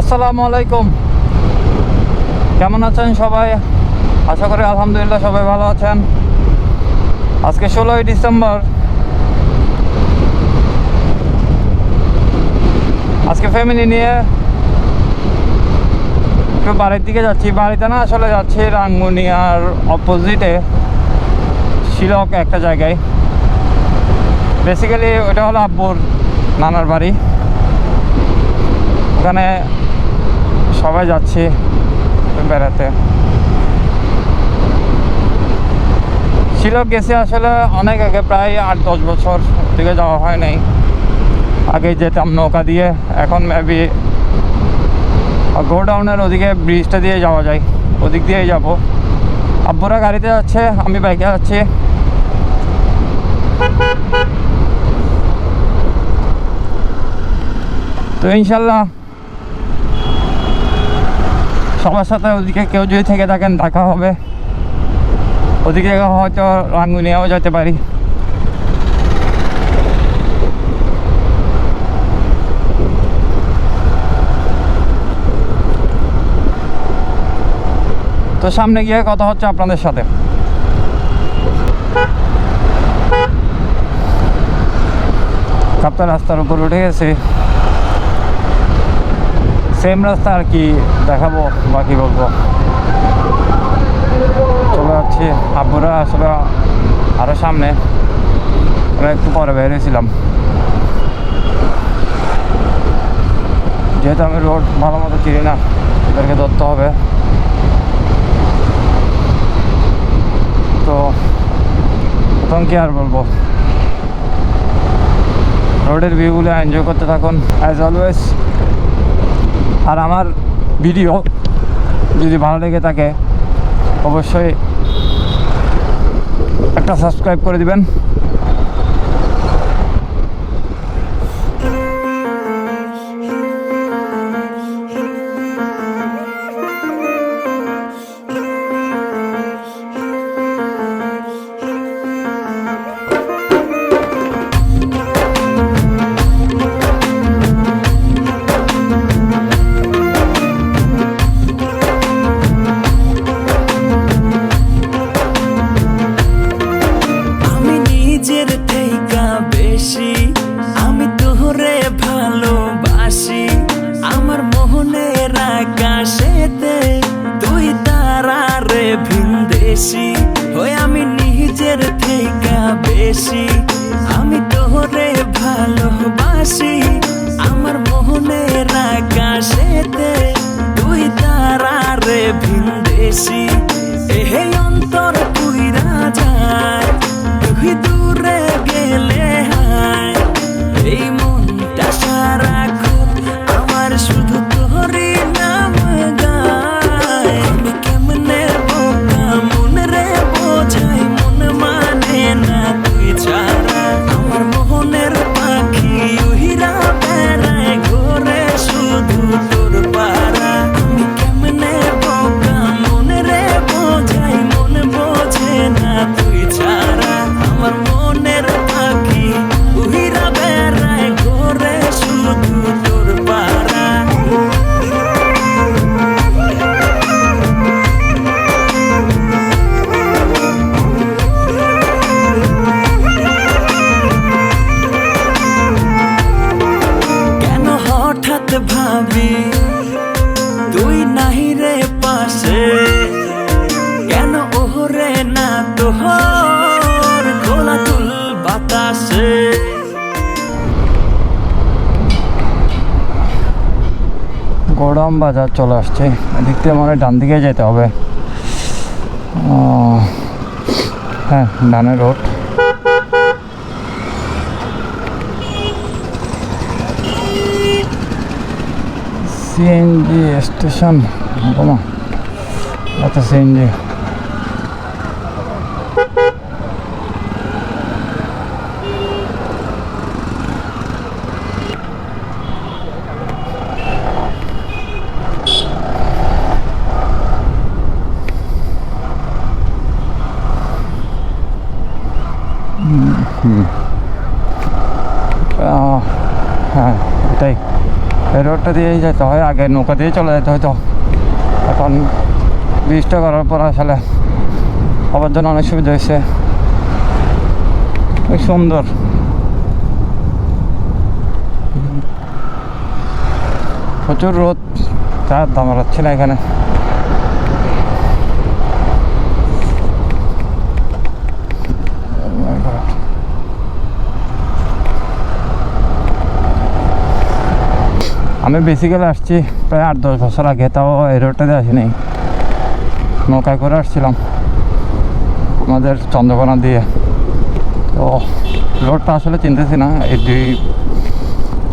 আসসালামু আলাইকুম। কেমন আছেন সবাই? আশা করি আলহামদুলিল্লাহ সবাই ভালো আছেন। আজকে ষোলোই ডিসেম্বর। আজকে ফ্যামিলি নিয়ে একটু বাড়ির দিকে যাচ্ছি। বাড়িতে না আসলে যাচ্ছি রাঙ্গুনিয়ার অপোজিটে শিলক একটা জায়গায়। বেসিক্যালি ওটা হলো আব্বুর নানার বাড়ি। ওখানে সবাই যাচ্ছি বেড়াতে। শিলক গেছে আসলে অনেক আগে, প্রায় আট দশ বছর দিকে যাওয়া হয় নাই। আগে যেতাম নৌকা দিয়ে, এখন মেবি গোডাউনের ওদিকে ব্রিজটা দিয়ে যাওয়া যায়। ওদিক দিয়েই যাব। আব্বুরা গাড়িতে যাচ্ছে, আমি বাইকে যাচ্ছি। তো ইনশাল্লাহ সবার সাথে ওদিকে কেউ যদি থেকে থাকেন, দেখা হবে। ওদিকে হয়তো রাঙ্গুনিয়াও যেতে পারি। তো সামনে গিয়ে কথা হচ্ছে আপনাদের সাথে। রাস্তার উপর উঠে গেছে। সেম রাস্তা আর কি দেখাবো, বাকি বলব। চলে যাচ্ছি। আব্বুরা আসলে আরও সামনে। আমরা একটু পরে বেরিয়েছিলাম যেহেতু আমি রোড ভালো মতো চিনি না, এদেরকে ধরতে হবে। তো তখন কি আর বলব? রোডের ভিউগুলো এনজয় করতে থাকুন। অ্যাজ অলওয়েজ আর আমার ভিডিও যদি ভালো লেগে থাকে অবশ্যই একটা সাবস্ক্রাইব করে দিবেন। তারারে ভিনদেশি হই আমি নিজের থেইকা বেশি। আমি তোরে ভালোবাসি, আমার মোহনের আকাশেতে। তুই তারারে ভিনদেশি, এহে অন্তর পুইরা যায়। তুই দূরে গেলে হায়, এই বাজার চলে আসছে। এদিক থেকে মানে ডান দিকে যেতে হবে। হ্যাঁ ডানের রোড। সিএনজি স্টেশন আচ্ছা সিএনজি। রোডটা দিয়েই যেতে হয়, আগে নৌকা দিয়ে চলে যেতে হয়তো এখন ব্রিজটা করার পর আসলে সবার জন্য অনেক সুবিধা হয়েছে। খুব সুন্দর। প্রচুর রোদ তার দাম হচ্ছে না এখানে। আমি বেসিক্যালি আসছি প্রায় আট, দশ বছর আগে, তাও এই রোডটাতে আসিনি। নৌকায় করে আসছিলাম আমাদের চন্দ্রকোনা দিয়ে। তো রোডটা আসলে চিনতেছি না, এই দুই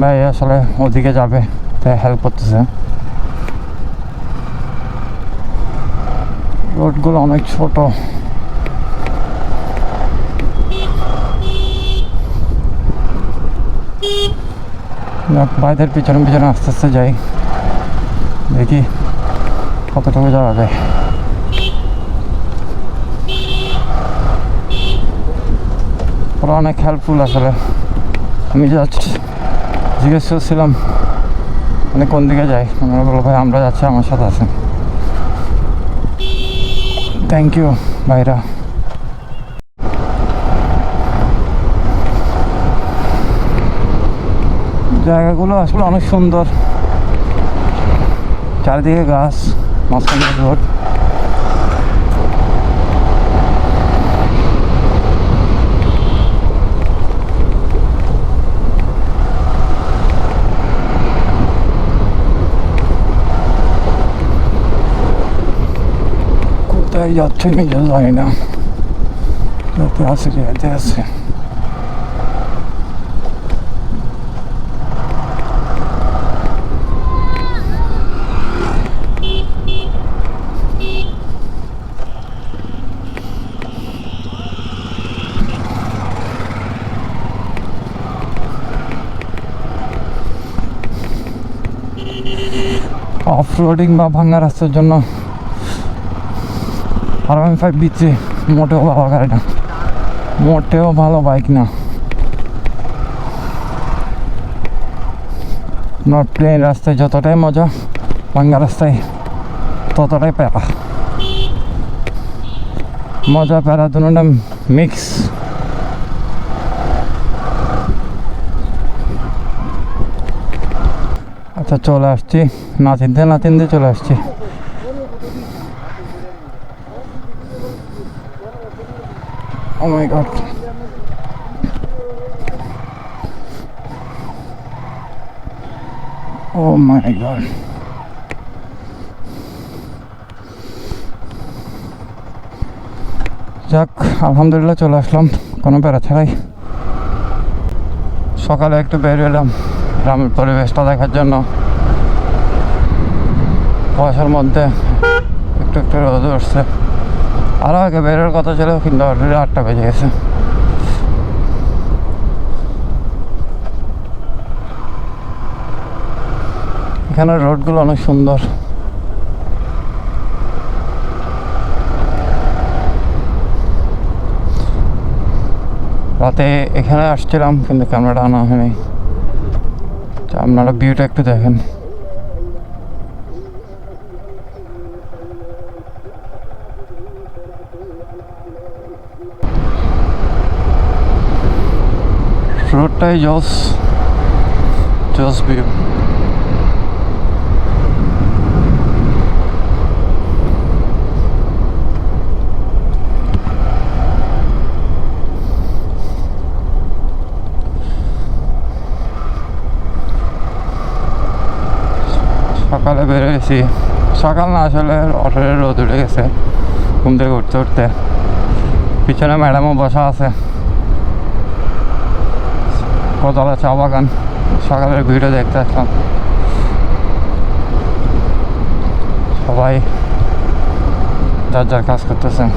ভাই আসলে ওদিকে যাবে তাই হেল্প করতেছে। রোডগুলো অনেক ছোট। ভাইদের পিছনে পিছনে আস্তে আস্তে যাই। দেখি কতটুকু যাওয়া যায়। ওরা অনেক হেল্পফুল আসলে। আমি জাস্ট জিজ্ঞেস করছিলাম মানে কোন দিকে যাই? আমরা বলল, ভাই, আমরা যাচ্ছি, আমার সাথে আছেন। থ্যাংক ইউ ভাইরা। জায়গাগুলো আসলে অনেক সুন্দর চারিদিকে গাছ মাঝখানে রোড কোথায় যাচ্ছে নিজে জানি না যেতে আছে যেতে আছে অফ রোডিং বা ভাঙ্গা রাস্তার জন্য আর আমি ফাইভ দিচ্ছি মোটেও ভালো গাড়ি না। মোটেও ভালো বাইক না। আমার প্লেন রাস্তায় যতটাই মজা, ভাঙ্গা রাস্তায় ততটাই প্যারা। মজা, প্যারা দুটা মিক্স আচ্ছা চলে আসছি। না চিনতে না চিনতে চলে আসছি। Oh my god. Oh my god. যাক, আলহামদুলিল্লাহ চলে আসলাম। কোনো প্যারা ছাড়াই সকালে একটু বের এলাম গ্রামের পরিবেশটা দেখার জন্য কুয়াশার মধ্যে একটু একটু রোদ উঠছে। আরও আগে বেরোর কথা ছিল, কিন্তু অলরেডি আটটা বেজে গেছে। এখানে রোডগুলো অনেক সুন্দর। রাতে এখানে আসছিলাম, কিন্তু ক্যামেরাটা আনা হয়নি। তো আপনারা ভিউটা একটু দেখেন। রোডটাই জস জস ভিউ সকালে বেরোয়েছি সকাল না আসলে অটোরে রোদ উঠে গেছে, ঘুম থেকে উঠতে উঠতে। পিছনে ম্যাডামও বসা আছে। কোতলা চা বাগান, সকালের ভিডিও দেখতে আসলাম। সবাই যার যার কাজ করতেছেন।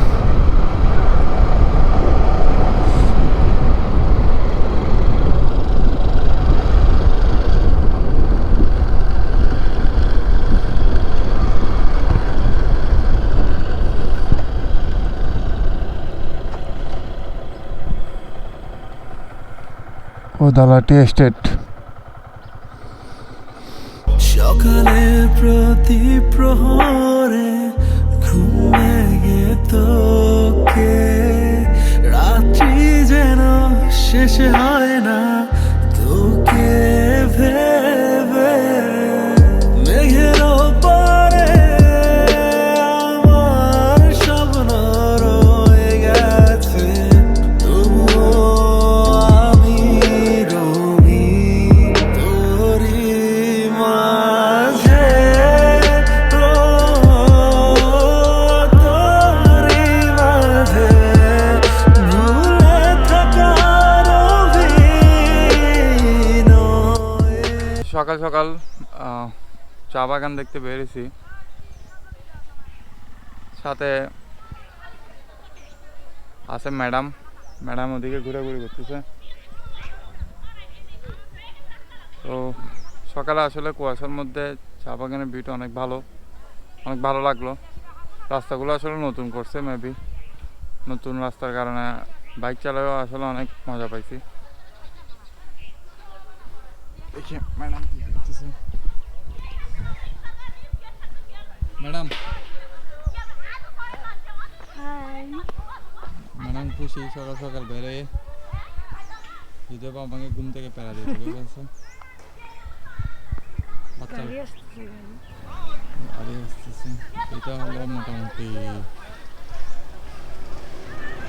দালাটি এস্টেট। সকালে প্রতি প্রহরে ঘুমে গে তোকে রাত্রি যেন শেষ হয়। সকাল সকাল চা বাগান দেখতে বেরিয়েছি। সাথে আছে ম্যাডাম। ম্যাডাম ওদিকে ঘুরাঘুরি করতেছে। তো সকালে আসলে কুয়াশার মধ্যে চা বাগানের ভিউটা অনেক ভালো অনেক ভালো লাগল। রাস্তাগুলো আসলে নতুন করছে মেবি নতুন রাস্তার কারণে বাইক চালালেও আসলে অনেক মজা পাইছি। দেখি ম্যাডাম কি করতেছে? ম্যাডাম। ম্যাডাম খুশি সকাল সকাল বেরোয় যদি আমাকে ঘুম থেকে পেরা দিয়ে চলে গেছে বাচ্চা। আসতেছে গাড়ি। গাড়ি আসতেছে। এটা হলো মোটামুটি।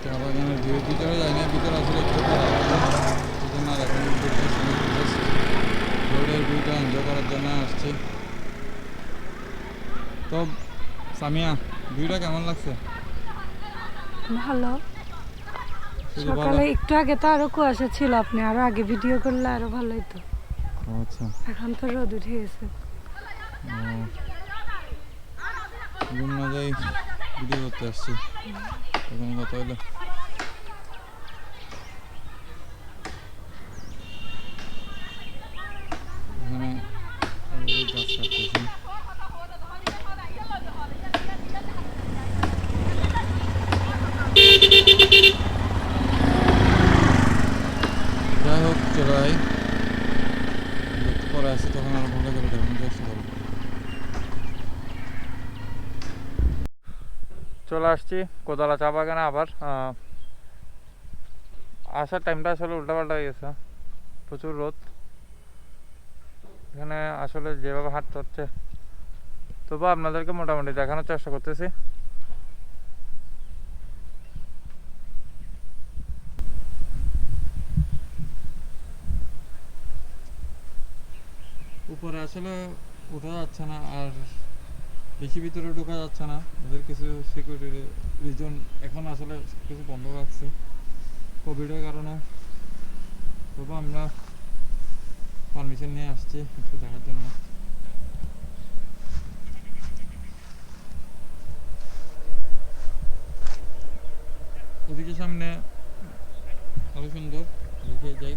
চা বাগানের ভিউ ভিতরে যাই না ভিতরে আসলে একটু জন্য আর এখন রোডের এনজয় করার জন্য আসছি। তো সামিয়া ভিউটা কেমন লাগছে? ভালো। সকালে একটু আগে তো আরও কুয়াশা ছিল আপনি আরও আগে ভিডিও করলে আরও ভালো ও আচ্ছা। এখন তো রোদ উঠে গেছে। ঘুম না যাই ভিডিও করতে আসছি। তখন কথা হলো এখানে already গাছ কাটতেছে যাই হোক চলে যাই দেখতে পরে আসি তখন আরও ভালো করে দেখানোর চেষ্টা করব চলে আসছি কোদালা চা বাগানে আবার আসার টাইমটা আসলে উল্টাপাল্টা হয়ে গেছে, প্রচুর রোদ। এখানে আসলে যেভাবে হাঁটতে হচ্ছে, তবু আপনাদেরকে মোটামুটি দেখানোর চেষ্টা করতেছি। উপরে আসলে ওঠা যাচ্ছে না, আর বেশি ভিতরে ঢোকা যাচ্ছে না। ওদের কিছু সিকিউরিটি রিজন এখন আসলে কিছু বন্ধ রাখছে। কোভিডের কারণে। তবু আমরা পারমিশন নিয়ে আসছি একটু দেখার জন্য। ওদিকে সামনে আরও সুন্দর দেখে যাই।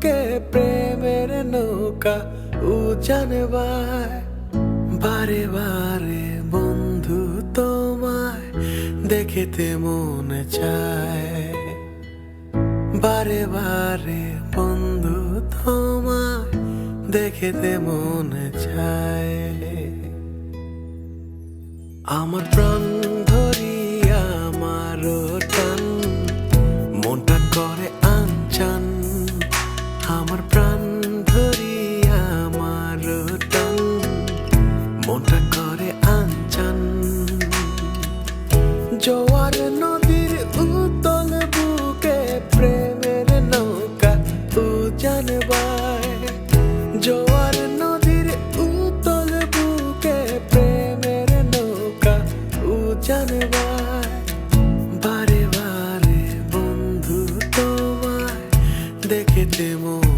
বুকে প্রেমের নৌকা উজান বায় বারে বারে বন্ধু তোমায় দেখেতে মন চায় বারে বারে বন্ধু তোমায় দেখেতে মন চায় আমার প্রাণ জানবার বারে বারে বন্ধু তোমায় দেখেতে মন